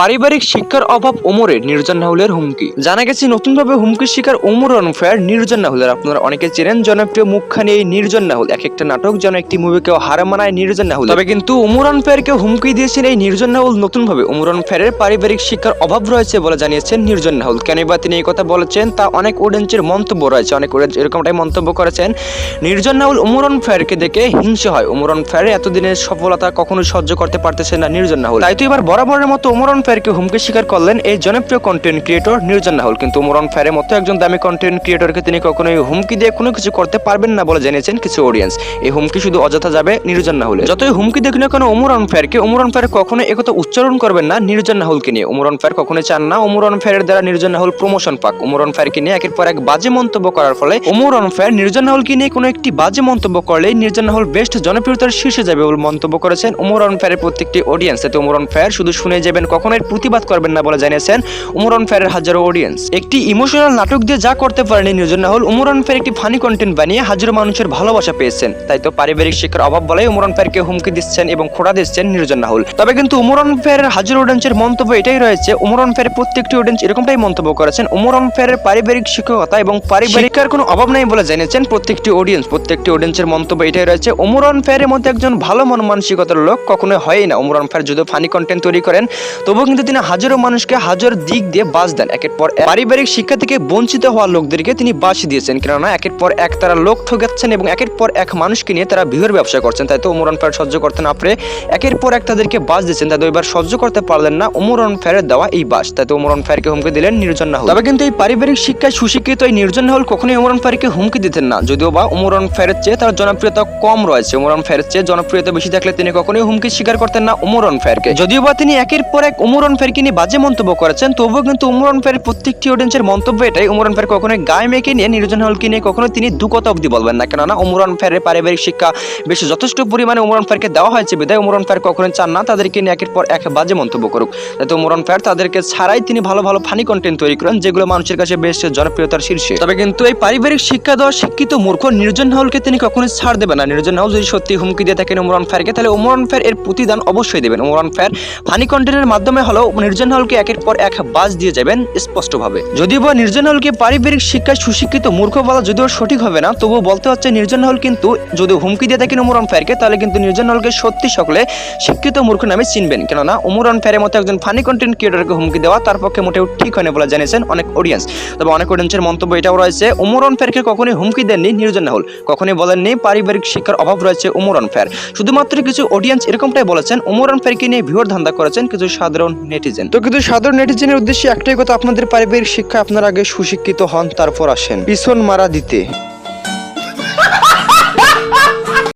পারিবারিক শিক্ষার অভাব ওমরের নির্জন রাহুলের হুমকি। জানা গেছে, নতুনভাবে হুমকির শিকার ওমর অনফায়ার নির্জন রাহুলের আপনারা অনেকে চেনেন, জনপ্রিয় মুখখানি এই নির্জন রাহুল এক একটা নাটক যেন একটি মুভিকেও হার মানায় নির্জন রাহুল তবে কিন্তু ওমর অনফায়ারকে হুমকি দিয়েছেন এই নির্জন রাহুল নতুনভাবে। ওমর অনফায়ারের পারিবারিক শিক্ষার অভাব রয়েছে বলে জানিয়েছেন নির্জন রাহুল কেন বা তিনি এই কথা বলেছেন তা অনেক অডিয়েন্সের মন্তব্য রয়েছে। অনেক audience এরকমটাই মন্তব্য করেছেন। নির্জন রাহুল ওমর অনফায়ারকে দেখে হিংসে হয়। ওমর অনফায়ার এতদিনের সফলতা কখনো সহ্য করতে পারতেছেন না নির্জন রাহুল তাই তো এবার বরাবরের মতো ওমর অনফায়ারকে হুমকি স্বীকার করলেন এই জনপ্রিয় কন্টেন্ট ক্রিয়েটর নির্জন রাহুল। কিন্তু ওমর অনফায়ারের মতো একজন দামি কন্টেন্ট ক্রিয়েটরকে তিনি কখনোই হুমকি দিয়ে কোনো কিছু করতে পারবেন না বলে জানিয়েছেন কিছু অডিয়েন্স এই হুমকি শুধু অযথা যাবে নির্জন রাহুলে যতই হুমকি দেখুন কেন ওমর অনফায়ারকে ওমর অনফায়ার কখনো একথা উচ্চারণ করবেন না নির্জন রাহুলকে নিয়ে। ওমর অনফায়ার কখনো চান না ওমর অনফায়ারের দ্বারা নির্জন রাহুল প্রমোশন পাক। ওমর অনফায়ারকে নিয়ে একের পর এক বাজে মন্তব্য করার ফলে ওমর অনফায়ার নির্জন রাহুলকে নিয়ে কোনো একটি বাজে মন্তব্য করলে নির্জন রাহুল বেস্ট জনপ্রিয়তার শীর্ষে যাবে বলে মন্তব্য করেছেন ওমর অনফায়ারের প্রত্যেকটি অডিয়েন্স এতে ওমর অনফায়ার শুধু শুনে যাবেন কখনো এর প্রতিবাদ করবেন না বলে জানিয়েছেন ওমর অনফায়ারের হাজারো অডিয়েন্স একটি ইমোশনাল নাটক দিয়ে যা করতে পারেনি নির্জন রাহুল ওমর অনফায়ার একটি ফানি কন্টেন্ট বানিয়ে হাজারো মানুষের ভালোবাসা পেয়েছেন। তাই তো পারিবারিক শিক্ষার অভাব বলে ওমর অনফায়ারকে হুমকি দিচ্ছেন এবং খোড়া দিচ্ছেন নির্জন রাহুল। তবে কিন্তু ওমর অনফায়ারের হাজারো অডিয়েন্সের মন্তব্য এটাই রয়েছে ওমর ফের প্রত্যেকটি অডিয়েন্স এরকমটাই মন্তব্য করেছেন। ওমর অনফায়ারের পারিবারিক শিক্ষকতা এবং পারিবারিক কোনো অভাব নাই বলে জানিয়েছেন প্রত্যেকটি অডিয়েন্স প্রত্যেকটি অডিয়েন্সের মন্তব্য এটাই রয়েছে ওমর অনফায়ারের মধ্যে একজন ভালো মন মানসিকতার লোক কখনোই হয়ই না। ওমর অনফায়ার যদি ফানি কন্টেন্ট তৈরি করেন, তবুও কিন্তু তিনি হাজারো মানুষকে হাজার দিক দিয়ে বাস দেন। একের পর পারিবারিক শিক্ষা থেকে বঞ্চিত হওয়া লোকদেরকে তিনি বাস দিয়েছেন। কেননা একের পর এক তারা লোক ঠকাচ্ছেন এবং একের পর এক মানুষকে নিয়ে তারা বিহুর ব্যবসা করছেন। তাই তো ওমর অনফায়ার সহ্য করতে না পারে একের পর এক তাদেরকে বাস দিয়েছেন। তাই তো এবার সহ্য করতে পারলেন না ওমর অনফায়ারের দেওয়া এই বাস। তাই তো ওমর অনফায়ারকে হুমকি দিলেন নির্জন রাহুল। তবে কিন্তু এই পারিবারিক শিক্ষায় সুশিক্ষিত এই নির্জন রাহুল কখনোই ওমর অনফায়ারকে হুমকি দিতেন না। যদিও বা ওমর অনফায়ারের চেয়ে তার জনপ্রিয়তা কম রয়েছে। ওমর অনফায়ারের চেয়ে জনপ্রিয়তা বেশি থাকলে তিনি কখনোই হুমকি স্বীকার করতেন না ওমর অনফায়ারকে যদিও বা তিনি একের পর এক ওমর অনফায়ারকে নিয়ে বাজে মন্তব্য করেছেন? তবুও কিন্তু ওমর অনফায়ারের প্রত্যেকটি অডিয়েন্সের মন্তব্য এটাই। ওমর অনফায়ার কখনোই গায়ে মেয়েকে নিয়ে, নির্জন হলকে নিয়ে কখনো তিনি দু কথা অব্দি বলবেন না। কেননা ওমর অনফায়ারের পারিবারিক শিক্ষা বেশ যথেষ্ট পরিমাণে ওমর অনফায়ারকে দেওয়া হয়েছে। বিদায় ওমর অনফায়ার কখনোই চান না তাদেরকে নিয়ে একের পর এক বাজে মন্তব্য করুক। তাই তো ওমর অনফায়ার তাদেরকে ছাড়াই তিনি ভালো ভালো ফানি কন্টেন্ট তৈরি করেন, যেগুলো মানুষের কাছে বেশ জনপ্রিয়তার শীর্ষে। তবে কিন্তু এই পারিবারিক শিক্ষা দেওয়া শিক্ষিত মূর্খ নির্জন হলকে তিনি কখনোই ছাড় দেবেন না। নির্জন হল যদি সত্যি হুমকি দিয়ে থাকেন ওমর অনফায়ারকে তাহলে ওমর অনফায়ার এর প্রতিদান অবশ্যই দেবেন। ওমর অনফায়ার ফানি কন্টেন্টের মাধ্যমে হলেও নির্জন রাহুলকে একের পর এক বাজ দিয়ে যাবেন স্পষ্টভাবে। যদিও বা নির্জন রাহুলকে পারিবারিক শিক্ষায় সুশিক্ষিত মূর্খ বলা যদিও সঠিক হবে না, তবুও বলতে হচ্ছে নির্জন রাহুল কিন্তু যদি হুমকি দিয়ে থাকেন ওমর অনফায়ারকে তাহলে কিন্তু নির্জন রাহুলকে সত্যি সকলে শিক্ষিত মূর্খ নামে চিনবেন। কেননা ওমর অনফায়ারের মতো একজন ফানি কন্টেন্ট ক্রিয়েটরকে হুমকি দেওয়া তার পক্ষে মোটেও ঠিক হয়নি বলে জানিয়েছেন অনেক অডিয়েন্স তবে অনেক অডিয়েন্সের মন্তব্য এটাও রয়েছে ওমর অনফায়ারকে কখনোই হুমকি দেননি নির্জন রাহুল কখনোই বলেননি পারিবারিক শিক্ষার অভাব রয়েছে ওমর অনফায়ার শুধুমাত্র কিছু অডিয়েন্স এরকমটাই বলেছেন ওমর অনফায়ারকে নিয়ে ভিউর ধান্দা করেছেন কিছু সাধারণ নেটিজেন তো কিন্তু সাধারণ নেটিজেনের উদ্দেশ্যে একটাই কথা, আপনাদের পারিবারিক শিক্ষা আপনার আগে সুশিক্ষিত হন, তারপর আসেন। পিছন মারা দিতে।